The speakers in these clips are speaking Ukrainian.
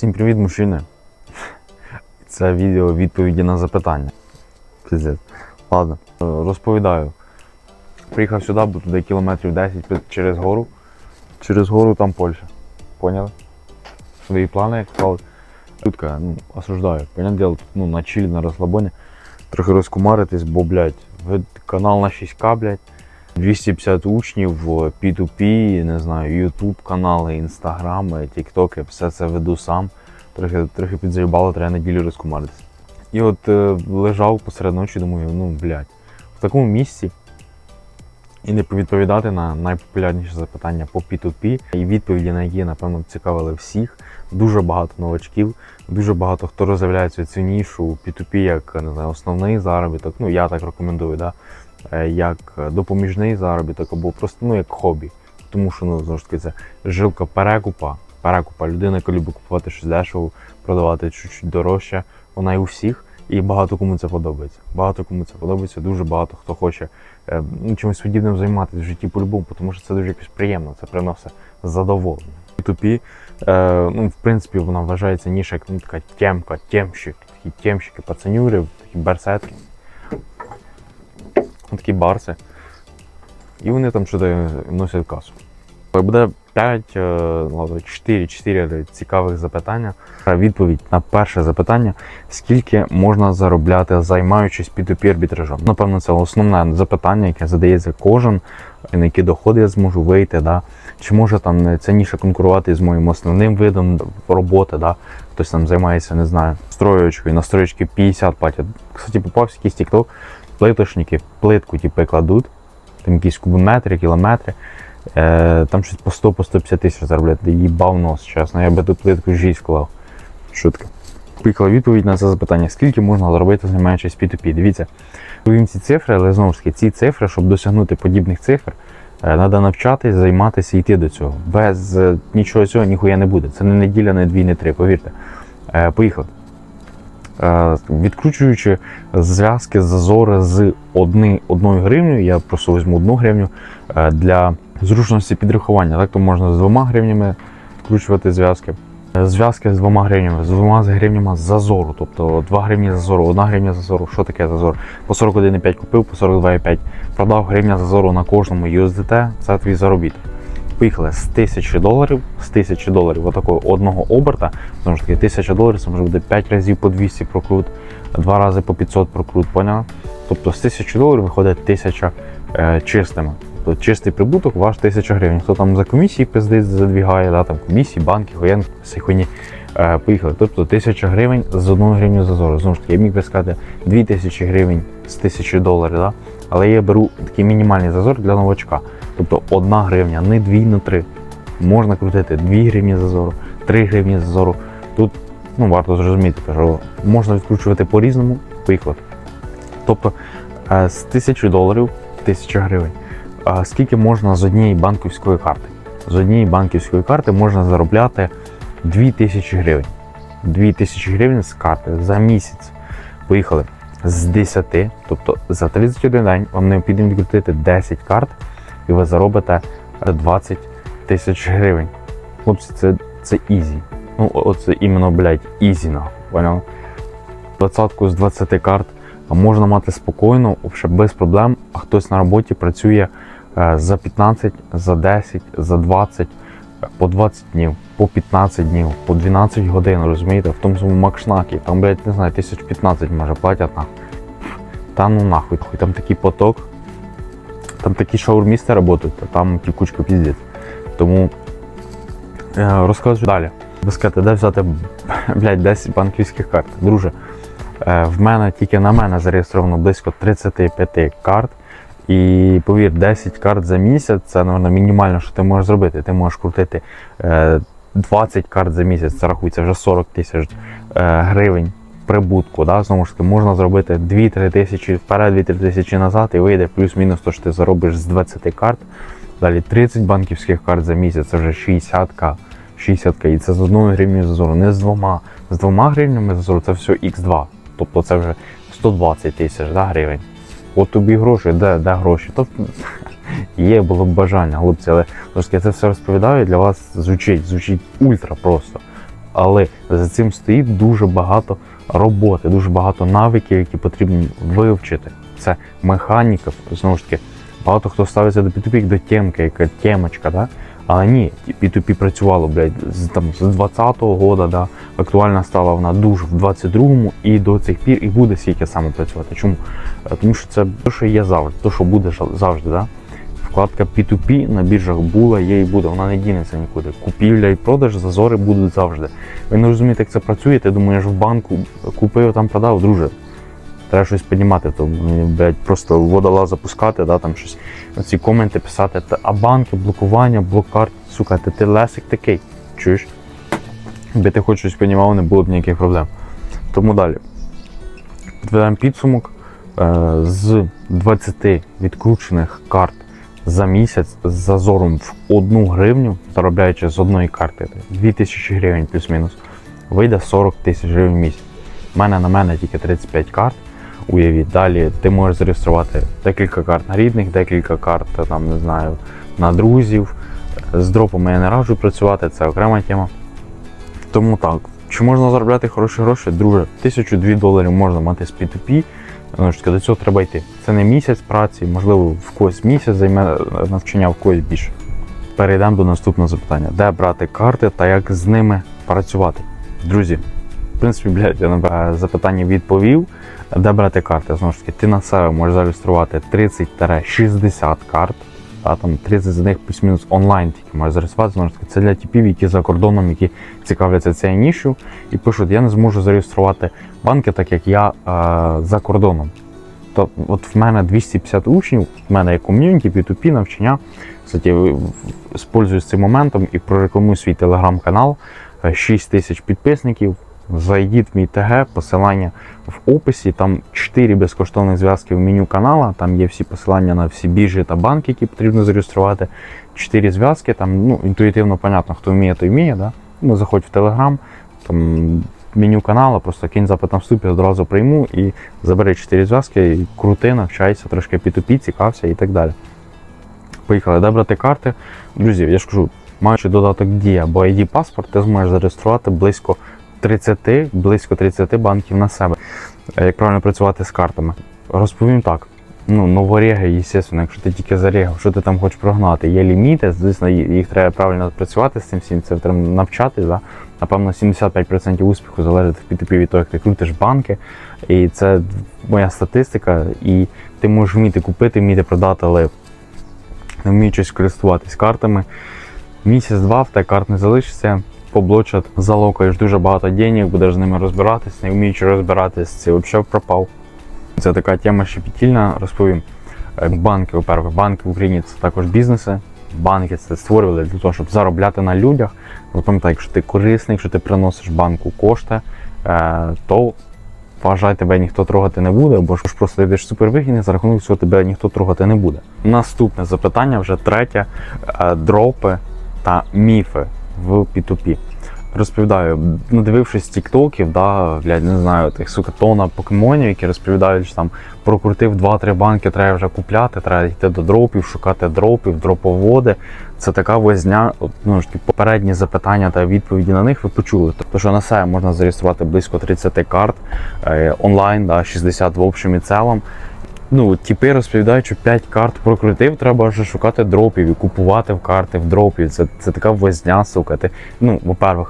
Всім привіт, мужчини. Це відео відповіді на запитання. Пиздець. Ладно, розповідаю. Приїхав сюди, бо туди кілометрів 10 через гору. Через гору там Польща. Поняли? Свої плани, як сказали. Чутка, ну, осуждаю. Понятне тут, ну, на чилі, на розслабоні. Трохи розкумаритись, бо, блядь, канал на 6К, блядь. 250 учнів, P2P, не знаю, YouTube канали, інстаграми, тіктоки, все це веду сам. Трохи, трохи підзаїбало, треба неділю розкумаритися. І от е, лежав посеред ночі, думаю, ну блядь, в такому місці і не відповідати на найпопулярніші запитання по P2P, і відповіді на які, напевно, цікавили всіх. Дуже багато новачків, дуже багато хто роздивляється цю нішу P2P як не знаю, основний заробіток. Ну я так рекомендую, да? е, як допоміжний заробіток або просто ну, як хобі. Тому що ну, знову ж таки це жилка перекупа. Перекупа людина, яка любить купувати щось дешево, продавати чуть-чуть дорожче. Вона і у всіх, і багато кому це подобається. Багато кому це подобається, дуже багато хто хоче е, ну, чимось подібним займатися в житті по-любому, тому що це дуже якось приємно, це приносить задоволення. P2P, е, ну, в принципі, вона вважається ніша як ну, така темка, тємщик, такі темщики, пацанюри, такі берсетки. Такі барси. І вони там щось носять касу. Буде 5, ладно, 4, 4 цікавих запитання. Е, Відповідь на перше запитання: скільки можна заробляти, займаючись P2P арбітражем? Напевно, це основне запитання, яке задається кожен, на які доходи я зможу вийти. Да? Чи може там ця ніша конкурувати з моїм основним видом роботи? Да? Хтось там займається, не знаю, строєчкою, на строєчки 50 платять. Кстати, попався якийсь TikTok, плиточники плитку типу, кладуть, там якісь кубометри, кілометри. Е, там щось по 100 по 150 тисяч заробляти. Їбав нос, чесно. Я би ту плитку 6 клав. Шутка. Поїхала відповідь на це запитання: скільки можна заробити, займаючись P2P? Дивіться, повім ці цифри, але знову ж таки, ці цифри, щоб досягнути подібних цифр, треба навчатись, займатися і йти до цього. Без е, нічого цього ніхуя не буде. Це не неділя, не дві, не три, повірте. Е, поїхали. Відкручуючи зв'язки, зазори з одни, одною гривнею, я просто візьму одну гривню для зручності підрахування. Так то можна з двома гривнями вкручувати зв'язки. Е, Зв'язки з двома гривнями, з двома гривнями зазору. Тобто 2 гривні зазору, 1 гривня зазору. Що таке зазор? По 41,5 купив, по 42,5. Продав гривня зазору на кожному USDT, це твій заробіток. Поїхали з 1000 доларів, з 1000 доларів отакого одного оберта, тому ж таки 1000 доларів це може буде 5 разів по 200 прокрут, 2 рази по 500 прокрут, поняла? Тобто з 1000 доларів виходить 1000 е, чистими. Тобто чистий прибуток ваш 1000 гривень. Хто там за комісії пиздить задвігає, да, там комісії, банки, воєнки, всі хуйні. Е, поїхали. Тобто 1000 гривень з 1 гривню зазору. Знову ж таки, я міг би сказати 2000 гривень з 1000 доларів, да? але я беру такий мінімальний зазор для новачка. Тобто 1 гривня, не 2, не 3. Можна крутити 2 гривні зазору, 3 гривні зазору. Тут ну, варто зрозуміти, що можна відкручувати по-різному, поїхали. Тобто е, з 1000 доларів 1000 гривень. Скільки можна з однієї банківської карти? З однієї банківської карти можна заробляти 2000 гривень. 2000 гривень з карти за місяць. Поїхали з 10, тобто за 31 день вам необхідно відкрутити 10 карт, і ви заробите 20 тисяч гривень. Хлопці, це, це ізі. Ну, оце іменно, блядь, ізі нахуй. Двадцятку з 20 карт можна мати спокійно, без проблем, а хтось на роботі працює за 15, за 10, за 20, е, по 20 днів, по 15 днів, по 12 годин, розумієте, в тому самому макшнакі, там, блядь, не знаю, 1015 може платять нахуй. Та ну нахуй, хуй, там такий поток, там такі шаурмісти працюють, а там тікучка піздець. Тому е, розказую далі. Скажете, де взяти блядь, 10 банківських карт. Друже, е, в мене тільки на мене зареєстровано близько 35 карт. І повір, 10 карт за місяць це напевно, мінімально, що ти можеш зробити. Ти можеш крутити е, 20 карт за місяць, це рахується вже 40 тисяч е, гривень прибутку. Да? Знову ж таки, можна зробити 2-3 тисячі вперед, 2-3 тисячі назад і вийде плюс-мінус, то що ти заробиш з 20 карт. Далі 30 банківських карт за місяць, це вже 60к. 60 і це з одною гривнею зазору, не з двома. З двома гривнями зазору це все Х2. Тобто це вже 120 тисяч да, гривень. От тобі гроші, де, де гроші? То є було б бажання, хлопці, але я це все розповідаю, для вас звучить, звучить ультра просто. Але за цим стоїть дуже багато роботи, дуже багато навиків, які потрібно вивчити. Це механіка, знову ж таки, багато хто ставиться до P2P до темки, яка темочка, да? Але ні, P2P працювало, блядь, з, там, з 20-го года, да? актуальна стала вона дуже в 22-му і до цих пір і буде стільки саме працювати. Чому? Е, Тому що це те, що є завжди, те, що буде завжди. Да? Вкладка P2P на біржах була, є і буде, вона не дінеться нікуди. Купівля і продаж, зазори будуть завжди. Ви не розумієте, як це працює, ти думаєш, в банку купив, там продав, друже. Треба щось піднімати, то блядь, просто водола запускати, да, там щось, ці коменти писати, а банки, блокування, блокарт, сука, ти, ти лесик такий. Чуєш? Якби ти хоч щось піднімав, не було б ніяких проблем. Тому далі. Підведемо підсумок. Е, З 20 відкручених карт за місяць з зазором в 1 гривню, заробляючи з одної карти 2000 гривень плюс-мінус, вийде 40 тисяч гривень в місяць. У мене на мене тільки 35 карт. Уявіть, далі ти можеш зареєструвати декілька карт на рідних, декілька карт там, не знаю, на друзів. З дропами я не раджу працювати, це окрема тема. Тому так, чи можна заробляти хороші гроші? Друже, тисячу дві доларів можна мати з P2P. Ну, до цього треба йти. Це не місяць праці, можливо, в когось місяць займе е, навчання, в когось більше. Перейдемо до наступного запитання: де брати карти та як з ними працювати? Друзі, в принципі, блядь, я на запитання відповів. Де брати карти? Знову ж таки, ти на себе можеш зареєструвати 30-60 карт, а там 30 з них плюс-мінус онлайн тільки можеш зареєструвати. Знову ж таки, це для типів, які за кордоном, які цікавляться цією нішу, і пишуть, я не зможу зареєструвати банки, так як я е, за кордоном. То от в мене 250 учнів, в мене є ком'юніті, P2P, навчання. Кстати, спользуюсь цим моментом і прорекламую свій телеграм-канал. Е, 6 тисяч підписників. Зайдіть в мій ТГ, посилання в описі. Там 4 безкоштовних зв'язки в меню канала. Там є всі посилання на всі біржі та банки, які потрібно зареєструвати. 4 зв'язки. Там ну, інтуїтивно понятно, хто вміє, той вміє. Да? Ну, заходь в Телеграм, там меню каналу, просто кинь запит на вступі, одразу прийму і забери 4 зв'язки, і крути, навчайся, трошки P2P, цікався і так далі. Поїхали, де брати карти. Друзі, я ж кажу, маючи додаток Дія або ID паспорт, ти зможеш зареєструвати близько 30, близько 30 банків на себе. Е, Як правильно працювати з картами? Розповім так. Ну, новореги, звісно, якщо ти тільки зарегав, що ти там хочеш прогнати, є ліміти, звісно, їх треба правильно працювати з цим всім, це треба навчати. Да? Напевно, 75% успіху залежить в P2P від того, як ти крутиш банки. І це моя статистика. І ти можеш вміти купити, вміти продати, але не вміючись користуватись картами. Місяць-два в тебе карт не залишиться, поблочать, залокаєш дуже багато денег, будеш з ними розбиратись, не вміючи розбиратись, це взагалі пропав. Це така тема щепетільна, розповім. Е, Банки, по-перше, банки в Україні це також бізнеси. Банки це створювали для того, щоб заробляти на людях. Потім якщо ти корисний, якщо ти приносиш банку кошти, е, то вважай, тебе ніхто трогати не буде, бо ж просто йдеш супервигідний, за рахунок цього тебе ніхто трогати не буде. Наступне запитання, вже третє: Е, дропи та міфи в P2P. Розповідаю, надивившись тіктоків, да, блядь, не знаю, тих сука тона покемонів, які розповідають, що там прокрутив 2-3 банки, треба вже купляти, треба йти до дропів, шукати дропів, дроповоди. Це така возня, ну ж попередні запитання та відповіді на них ви почули. Тобто, що на себе можна зареєструвати близько 30 карт е, онлайн, да, 60 в общем і цілому. Ну, типи розповідають, що 5 карт прокрутив, треба вже шукати дропів і купувати в карти в дропів. Це, це така возня, сука. Ти, ну, по-перше,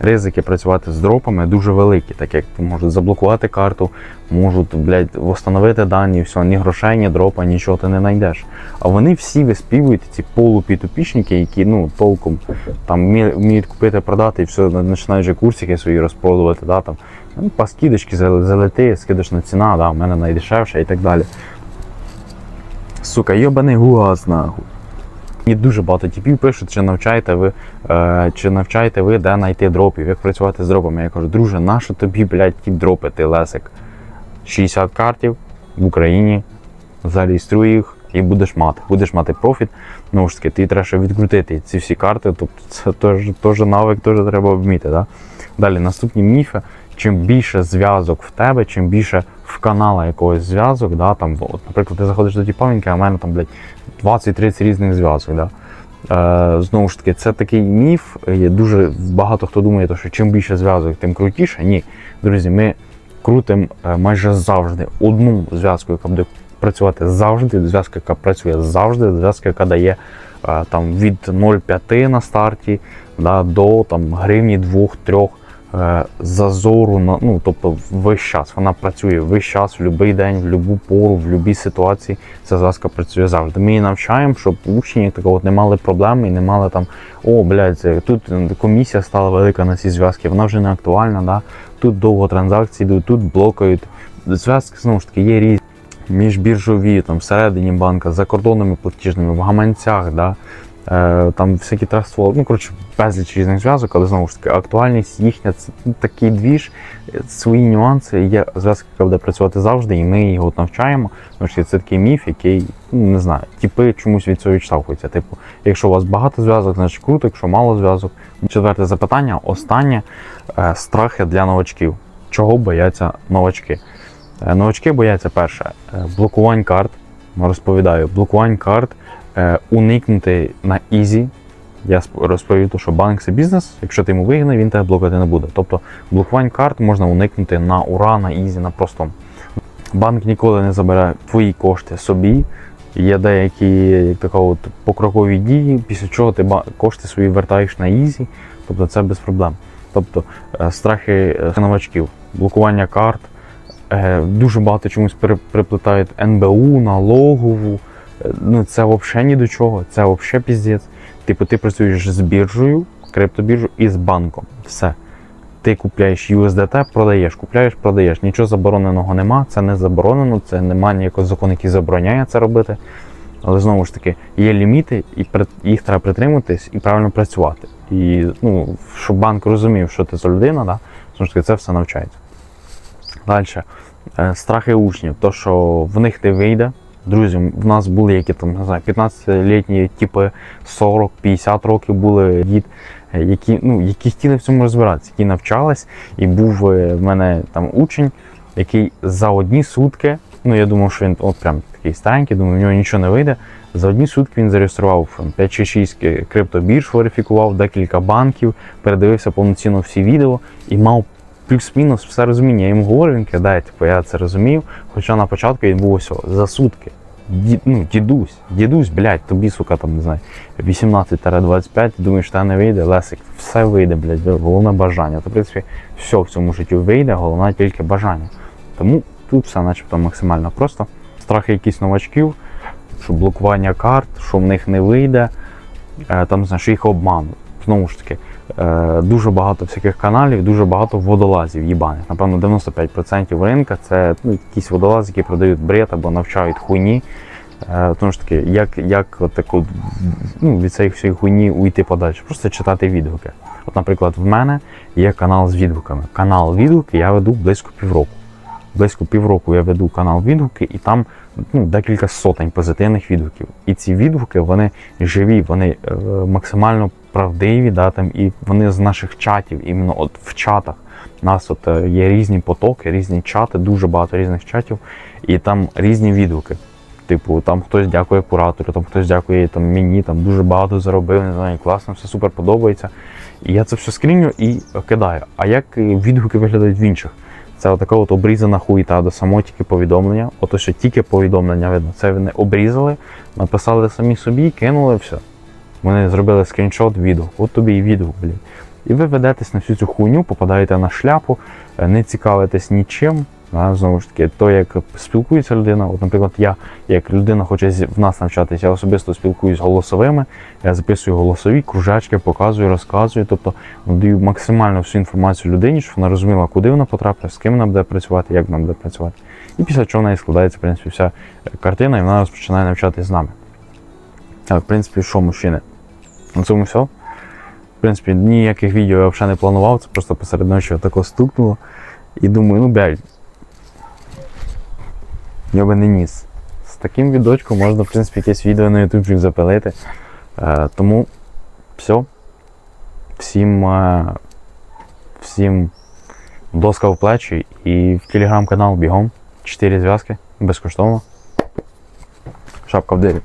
ризики працювати з дропами дуже великі, так як можуть заблокувати карту, можуть, блядь, встановити дані, все, ні грошей, ні дропа, нічого ти не знайдеш. А вони всі виспівують ці полупітопічники, які ну толком там вміють купити, продати і все, починають вже курсики свої розпродувати, да, там, ну, по скидочки зал- залети, скидочна ціна, да, в мене найдешевша і так далі. Сука, йобаний гуаз, нахуй. Мені дуже багато типів пишуть, чи навчаєте ви, е, чи навчаєте ви, де знайти дропів, як працювати з дропами. Я кажу, друже, нащо тобі, блядь, ті дропи, ти лесик? 60 картів в Україні, зареєструй їх і будеш мати. Будеш мати профіт. Ну ж таки, ти треба відкрутити ці всі карти, тобто це теж, навик теж треба вміти. Да? Далі, наступні міфи. Чим більше зв'язок в тебе, чим більше в канала якогось зв'язок, да, там, от, наприклад, ти заходиш до тіпавінки, а в мене там, блядь, 20-30 різних зв'язок. Да? Е, знову ж таки, це такий міф. Дуже багато хто думає, що чим більше зв'язок, тим крутіше. Ні, друзі, ми крутимо е, майже завжди одну зв'язку, яка буде працювати завжди, зв'язка, яка працює завжди, зв'язка, яка дає е, там від 0,5 на старті да, до там, гривні 2-3 е, зазору на ну, тобто весь час. Вона працює весь час, в будь-який день, в будь-яку пору, в будь-якій ситуації. Ця зв'язка працює завжди. Ми її навчаємо, щоб учні такого не мали проблем і не мали там, о, блядь, тут комісія стала велика на ці зв'язки, вона вже не актуальна. Да? Тут довго транзакції йдуть, тут блокають. Зв'язки знову ж таки є різні. Міжбіржові, там всередині банка, за кордонними платіжними, в гаманцях, да? Е, там всякі трастфол, ну коротше, безліч різних зв'язок, але знову ж таки актуальність їхня це такий двіж, свої нюанси. Є зв'язка, яка буде працювати завжди, і ми його навчаємо. Тому що це такий міф, який ну не знаю, типи чомусь від цього відштовхуються. Типу, якщо у вас багато зв'язок, значить круто, якщо мало зв'язок. Четверте запитання, останнє е, страхи для новачків. Чого бояться новачки? Е, Новачки бояться перше блокувань карт. Розповідаю, блокувань карт, уникнути на ізі. Я розповів, то, що банк це бізнес. Якщо ти йому вигідний, він тебе блокувати не буде. Тобто блокувань карт можна уникнути на ура, на ізі, на простому. Банк ніколи не забере твої кошти собі. Є деякі як така от покрокові дії, після чого ти кошти свої вертаєш на ізі, тобто це без проблем. Тобто е, страхи е, новачків, блокування карт, Е, Дуже багато чомусь приплетають НБУ, налогову. Ну це взагалі ні до чого, це взагалі піздець. Типу, ти працюєш з біржею, криптобіржу і з банком. Все. Ти купляєш USDT, продаєш, купляєш, продаєш. Нічого забороненого нема, це не заборонено, це немає ніякого закону, який забороняє це робити. Але знову ж таки, є ліміти, і їх треба притримуватись і правильно працювати. І ну, щоб банк розумів, що ти за людина, да? знову ж таки, це все навчається. Далі. Е, Страхи учнів, то що в них не вийде. Друзі, в нас були які там, не знаю, 15-літні, типи 40-50 років були дід, е, які, ну, які хотіли в цьому розбиратися, які навчались. І був е, в мене там учень, який за одні сутки, ну я думав, що він от прям такий старенький, думаю, в нього нічого не вийде. За одні сутки він зареєстрував там, 5 чи 6 криптобірж, верифікував декілька банків, передивився повноцінно всі відео і мав плюс-мінус все розуміння. Я йому говорю, він кидає, типу, я це розумів. Хоча на початку він був ось за сутки. Ді, ну, дідусь, дідусь, блядь, тобі, сука, там, не знаю, 18-25, ти думаєш, та не вийде, Лесик, все вийде, блядь, головне бажання. То, в принципі, все в цьому житті вийде, головне тільки бажання. Тому тут все начебто максимально просто. Страхи якісь новачків, що блокування карт, що в них не вийде, е, там, знаєш, їх обмануть. Знову ж таки, дуже багато всяких каналів, дуже багато водолазів їбаних. Напевно, 95% ринка це ну, якісь водолази, які продають бред або навчають хуйні. Е, Тому ж таки, як, як от ну, від цієї всієї хуйні уйти подальше? Просто читати відгуки. От, наприклад, в мене є канал з відгуками. Канал відгуки я веду близько півроку. Близько півроку я веду канал відгуки, і там ну, декілька сотень позитивних відгуків. І ці відгуки вони живі, вони е, максимально правдиві, да, там, і вони з наших чатів, іменно от в чатах. У нас от е, є різні потоки, різні чати, дуже багато різних чатів, і там різні відгуки. Типу, там хтось дякує куратору, там хтось дякує там, мені, там дуже багато заробив, не знаю, класно, все супер подобається. І я це все скріню і кидаю. А як е, відгуки виглядають в інших? Це отака от обрізана хуїта до самого тільки повідомлення. Ото що тільки повідомлення видно. Це вони обрізали, написали самі собі, кинули все. Вони зробили скріншот відео. От тобі і відео, блін. І ви ведетесь на всю цю хуйню, попадаєте на шляпу, е, не цікавитесь нічим. Да, знову ж таки, то, як спілкується людина, от, наприклад, я, як людина хоче в нас навчатися, я особисто спілкуюсь голосовими, я записую голосові, кружечки, показую, розказую, тобто даю максимально всю інформацію людині, щоб вона розуміла, куди вона потрапить, з ким вона буде працювати, як вона буде працювати. І після чого в неї складається, в принципі, вся картина, і вона розпочинає навчатись з нами. Так, в принципі, що мужчини? На цьому все. В принципі, ніяких відео я взагалі не планував, це просто посеред ночі тако стукнуло. І думаю, ну блядь, йобаний ніс. З таким відочком можна, в принципі, якесь відео на YouTube запилити. Е, тому все. Всім, е, всім доска в плечі і в телеграм-канал бігом. Чотири зв'язки безкоштовно. Шапка в дирі.